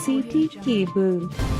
CT cable.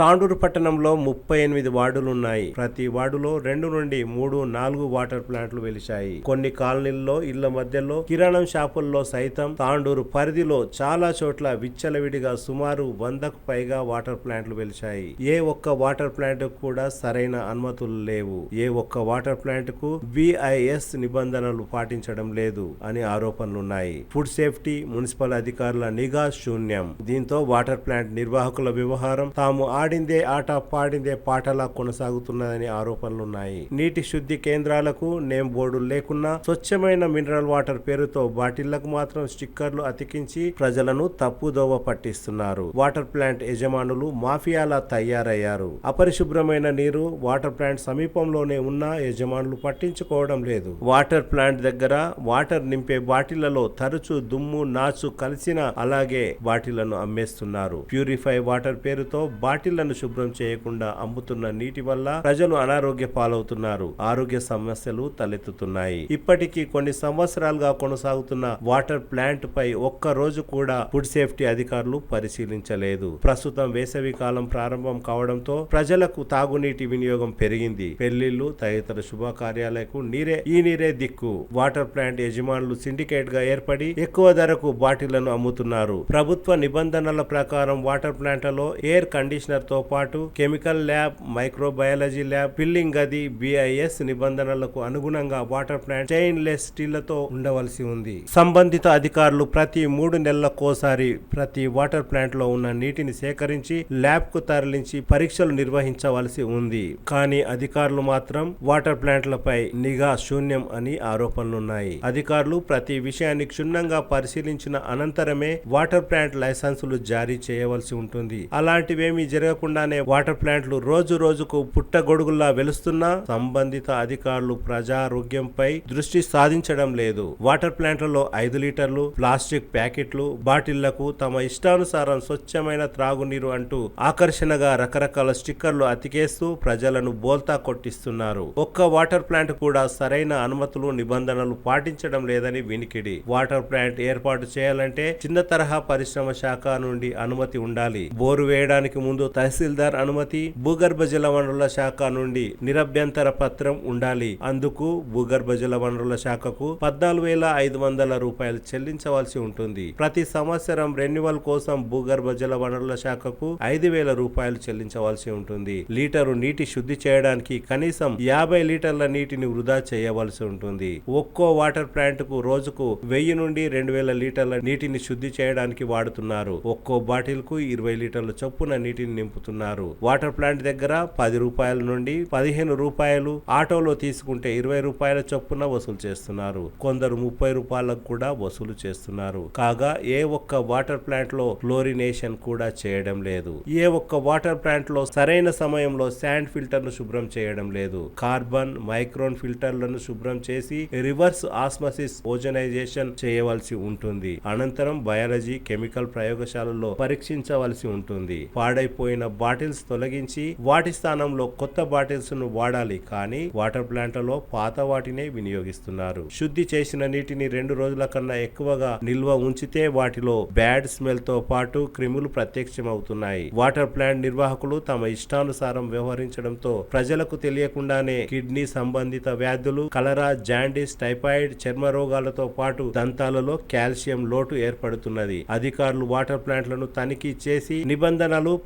Tandur పట్టణంలో ముప్పై ఎనిమిది వార్డులు ఉన్నాయి ప్రతి వార్డులో రెండు నుండి మూడు నాలుగు వాటర్ ప్లాంట్లు వెలిశాయి. కొన్ని కాలనీల్లో ఇళ్ళ మధ్యలో కిరాణం షాపుల్లో సైతం తాండూరు పరిధిలో చాలా చోట్ల విచ్చలవిడిగా సుమారు వందకు పైగా వాటర్ ప్లాంట్లు వెలిశాయి. ఏ ఒక్క వాటర్ ప్లాంట్ కూడా సరైన అనుమతులు లేవు. ఏ ఒక్క వాటర్ ప్లాంట్కు బిఐఎస్ నిబంధనలు పాటించడం లేదు అని ఆరోపణలున్నాయి. ఫుడ్ సేఫ్టీ మున్సిపల్ అధికారుల నిఘా శూన్యం. దీంతో వాటర్ ప్లాంట్ నిర్వాహకుల వ్యవహారం తాము ఆడిందే ఆట పాడిందే పాటలా కొనసాగుతున్నదని ఆరోపణలున్నాయి. నీటి శుద్ధి కేంద్రాలకు నేమ్ బోర్డులు లేకున్నా స్వచ్ఛమైన మినరల్ వాటర్ పేరుతో బాటిళ్ళకు మాత్రం స్టిక్కర్లు అతికించి ప్రజలను తప్పుదోవ పట్టిస్తున్నారు. వాటర్ ప్లాంట్ యజమానులు మాఫియాలా తయారయ్యారు. అపరిశుభ్రమైన నీరు వాటర్ ప్లాంట్ సమీపంలోనే ఉన్న యజమానులు పట్టించుకోవడం లేదు. వాటర్ ప్లాంట్ దగ్గర వాటర్ నింపే బాటిళ్ళలో తరచూ దుమ్ము నాచు కలిసిన అలాగే బాటిళ్ళను అమ్మేస్తున్నారు. ప్యూరిఫై వాటర్ పేరుతో బాటిల్ బాటిళ్ళను శుభ్రం చేయకుండా అమ్ముతున్న నీటి వల్ల ప్రజలు అనారోగ్య పాలవుతున్నారు. ఆరోగ్య సమస్యలు తలెత్తుతున్నాయి. ఇప్పటికీ కొన్ని సంవత్సరాలుగా కొనసాగుతున్న వాటర్ ప్లాంట్ పై ఒక్క రోజు కూడా ఫుడ్ సేఫ్టీ అధికారులు పరిశీలించలేదు. ప్రస్తుతం వేసవి కాలం ప్రారంభం కావడంతో ప్రజలకు తాగునీటి వినియోగం పెరిగింది. పెళ్ళిళ్ళు తదితర శుభకార్యాలకు నీరే ఈ నీరే దిక్కు. వాటర్ ప్లాంట్ యజమానులు సిండికేట్గా ఏర్పడి ఎక్కువ ధరకు బాటిళ్ళను అమ్ముతున్నారు. ప్రభుత్వ నిబంధనల ప్రకారం వాటర్ ప్లాంట్లలో ఎయిర్ కండిషనర్ తో పాటు chemical lab microbiology lab filling గది బిఐఎస్ నిబంధనలకు అనుగుణంగా వాటర్ ప్లాంట్ చైన్ లెస్ స్టీళ్ళతో ఉండవలసి ఉంది. సంబంధిత అధికారులు ప్రతి మూడు నెలలకోసారి ప్రతి వాటర్ ప్లాంట్లో ఉన్న నీటిని సేకరించి ల్యాబ్కు తరలించి పరీక్షలు నిర్వహించవలసి ఉంది. కానీ అధికారులు మాత్రం వాటర్ ప్లాంట్లపై నిఘా శూన్యం అని ఆరోపణలున్నాయి. అధికారులు ప్రతి విషయాన్ని క్షుణ్ణంగా పరిశీలించిన అనంతరమే వాటర్ ప్లాంట్ లైసెన్సులు జారీ చేయవలసి ఉంటుంది. అలాంటివేమీ జరగకుండానే వాటర్ ప్లాంట్లు రోజు రోజుకు పుట్టగొడుగుల్లా వెలుస్తున్నా సంబంధిత అధికారులు ప్రజారోగ్యంపై దృష్టి సాధించడం లేదు. వాటర్ ప్లాంట్లలో ఐదు లీటర్లు ప్లాస్టిక్ ప్యాకెట్లు బాటిళ్ళకు తమ ఇష్టానుసారం స్వచ్ఛమైన త్రాగునీరు అంటూ ఆకర్షణగా రకరకాల స్టిక్కర్లు అతికేస్తూ ప్రజలను బోల్తా కొట్టిస్తున్నారు. ఒక్క వాటర్ ప్లాంట్ కూడా సరైన అనుమతులు నిబంధనలు పాటించడం లేదని వినికిడి. వాటర్ ప్లాంట్ ఏర్పాటు చేయాలంటే చిన్న తరహా పరిశ్రమ శాఖ నుండి అనుమతి ఉండాలి. బోరు వేయడానికి ముందు తహసీల్దార్ అనుమతి భూగర్భ జల వనరుల శాఖ నుండి నిరభ్యంతర పత్రం ఉండాలి. అందుకు భూగర్భ జల వనరుల శాఖకు పద్నాలుగు వేల ఐదు వందల రూపాయలు చెల్లించవలసి ఉంటుంది. ప్రతి సంవత్సరం రెన్యువల్ కోసం భూగర్భ జల వనరుల శాఖకు ఐదు వేల రూపాయలు చెల్లించవలసి ఉంటుంది. లీటరు నీటి శుద్ధి చేయడానికి కనీసం యాభై లీటర్ల నీటిని వృధా చేయవలసి ఉంటుంది. ఒక్కో వాటర్ ప్లాంట్కు రోజుకు వెయ్యి నుండి రెండు వేల లీటర్ల నీటిని శుద్ధి చేయడానికి వాడుతున్నారు. ఒక్కో బాటిల్కు ఇరవై లీటర్ల చొప్పున నీటిని నింపుతున్నారు వాటర్ ప్లాంట్ దగ్గర పది రూపాయల నుండి పదిహేను రూపాయలు ఆటోలో తీసుకుంటే ఇరవై రూపాయల చొప్పున వసూలు చేస్తున్నారు. కొందరు ముప్పై రూపాయలకు కూడా వసూలు చేస్తున్నారు. కాగా ఏ ఒక్క వాటర్ ప్లాంట్లో క్లోరినేషన్ కూడా చేయడం లేదు. ఏ ఒక్క వాటర్ ప్లాంట్లో సరైన సమయంలో శాండ్ ఫిల్టర్ను శుభ్రం చేయడం లేదు. కార్బన్ మైక్రోన్ ఫిల్టర్లను శుభ్రం చేసి రివర్స్ ఆస్మసిస్ ఓజనైజేషన్ చేయవలసి ఉంటుంది. అనంతరం బయాలజీ కెమికల్ ప్రయోగశాలలో పరీక్షించవలసి ఉంటుంది. పాడైపోయిన బాటిల్స్ తొలగించి వాటి స్థానంలో కొత్త బాటిల్స్ను వాడాలి కానీ వాటర్ ప్లాంట్లలో పాత వాటినే వినియోగిస్తున్నారు. శుద్ధి చేసిన నీటిని రెండు రోజుల కన్నా ఎక్కువగా నిల్వ ఉంచితే వాటిలో బ్యాడ్ స్మెల్తో పాటు క్రిములు ప్రత్యక్షమవుతున్నాయి. వాటర్ ప్లాంట్ నిర్వాహకులు తమ ఇష్టానుసారం వ్యవహరించడంతో ప్రజలకు తెలియకుండానే కిడ్నీ సంబంధిత వ్యాధులు కలరా జాండీస్ టైఫాయిడ్ చర్మ రోగాలతో పాటు దంతాలలో కాల్షియం లోటు ఏర్పడుతున్నది. అధికారులు వాటర్ ప్లాంట్లను తనిఖీ చేసి నిబంధనలు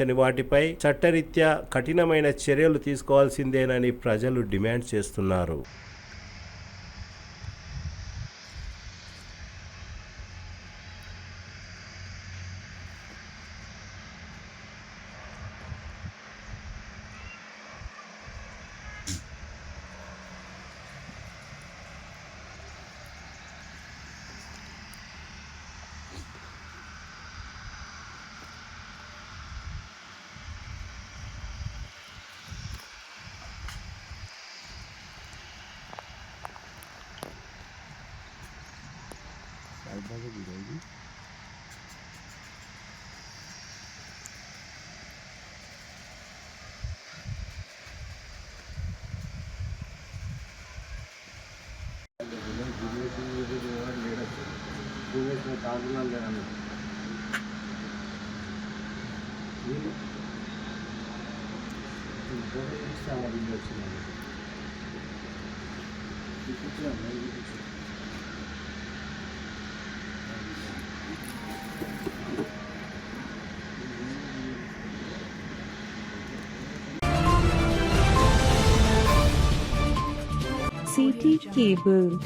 పాటించని వాటిపై చట్టరీత్యా కఠినమైన చర్యలు తీసుకోవాల్సిందేనని ప్రజలు డిమాండ్ చేస్తున్నారు. బాగా కూడా ఇది భువనేశ్వర కాకుండా లేదన్న భువనేశ్వర వచ్చినాను cable